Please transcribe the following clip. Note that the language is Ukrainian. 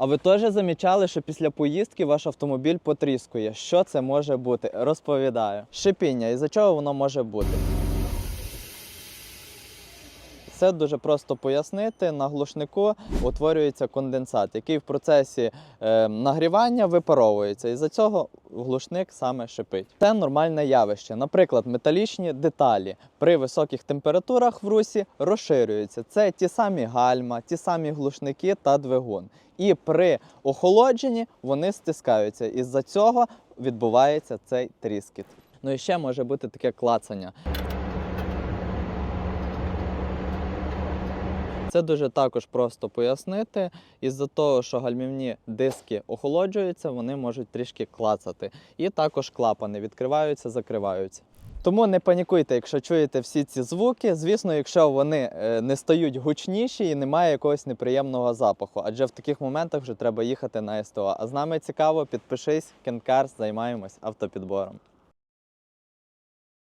А ви теж замічали, що після поїздки ваш автомобіль потріскує? Що це може бути? Розповідаю. Шипіння, і за чого воно може бути? Це дуже просто пояснити. На глушнику утворюється конденсат, який в процесі е, нагрівання випаровується. І за цього глушник саме шипить. Це нормальне явище. Наприклад, металічні деталі при високих температурах в русі розширюються. Це ті самі гальма, ті самі глушники та двигун. І при охолодженні вони стискаються. І з-за цього відбувається цей тріскіт. Ну і ще може бути таке клацання. Це дуже також просто пояснити. Із-за того, що гальмівні диски охолоджуються, вони можуть трішки клацати. І також клапани відкриваються, закриваються. Тому не панікуйте, якщо чуєте всі ці звуки. Звісно, якщо вони е, не стають гучніші і немає якогось неприємного запаху, адже в таких моментах вже треба їхати на СТО. А з нами цікаво, підпишись, Кенкарс, займаємось автопідбором.